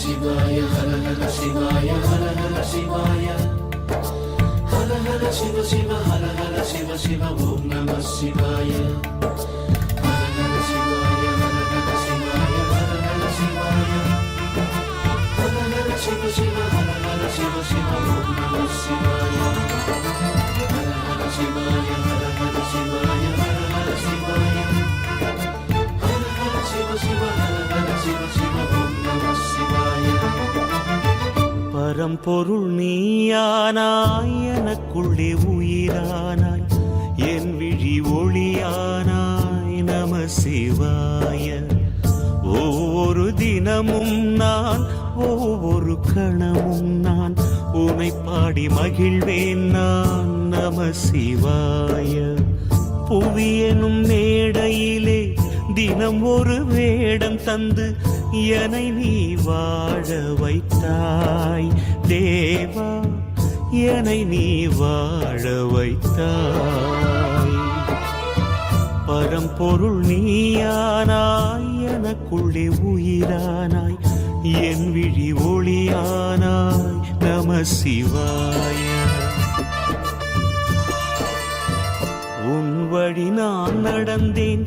శివాయ హర హర శివాయ హర హర శివాయ. హర హర శివ శివ హర హర శివ శివ ఓం నమ శివాయ. பரம்பொருள் நீயானாய் எனக்குள்ளே உயிரானாய் என் விழி ஒளியானாய் நம சிவாய. ஒவ்வொரு தினமும் நான் ஒவ்வொரு கணமும் நான் உனை பாடி மகிழ்வேன் நான் நம சிவாய. புவியனும் மேடையிலே தினம் ஒரு வேடம் தந்து என்னை நீ வாழ வைத்தாய். தேவா என்னை நீ வாழ வைத்தாய். பரம்பொருள் நீயானாய் எனக்குள்ளே உயிரானாய். என் விழி ஒளியானாய் நம சிவாய. உன் வழி நான் நடந்தேன்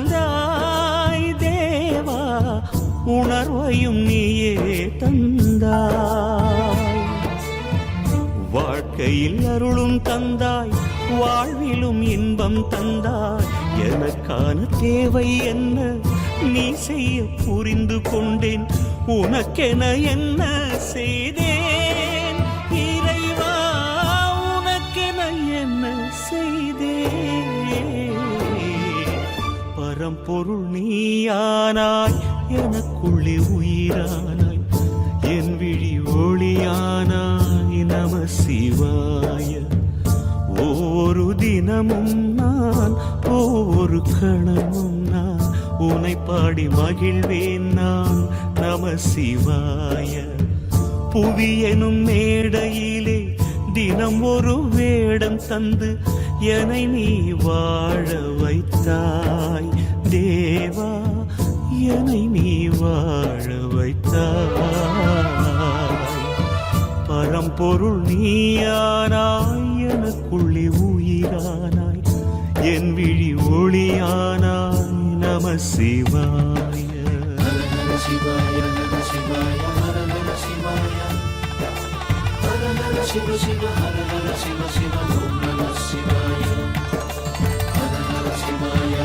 உணர்வையும் நீயே தந்தாய். வாழ்க்கையில் அருளும் தந்தாய் வாழ்விலும் இன்பம் தந்தாய். எனக்கான தேவை என்ன? நீ செய்ய புரிந்து கொண்டேன். உனக்கென என்ன செய்தேன்? பரம்பொருள் நீயானாய் எனக்குள்ளே உயிரானாய் என் விழி ஒளியானாய் நம சிவாய. ஒவ்வொரு தினமும் நான் ஒவ்வொரு கணமும் நான் உனை பாடி மகிழ்வேன் நான் நம சிவாய. புவி எனும் மேடையிலே தினம் ஒரு வேடம் தந்து என்னை நீ வாழ வைத்தாய். தேவா என்னை நீ வாழ வைத்தாய். பரம்பொருள் நீயானாய் எனக்குள்ளே உயிரானாய். என் விழி ஒளியானாய் நம சிவாய. சிவாய சிவாய. శివ శివ హర హర శివ శివ ఓం నమ శివాయ హర హర శివాయ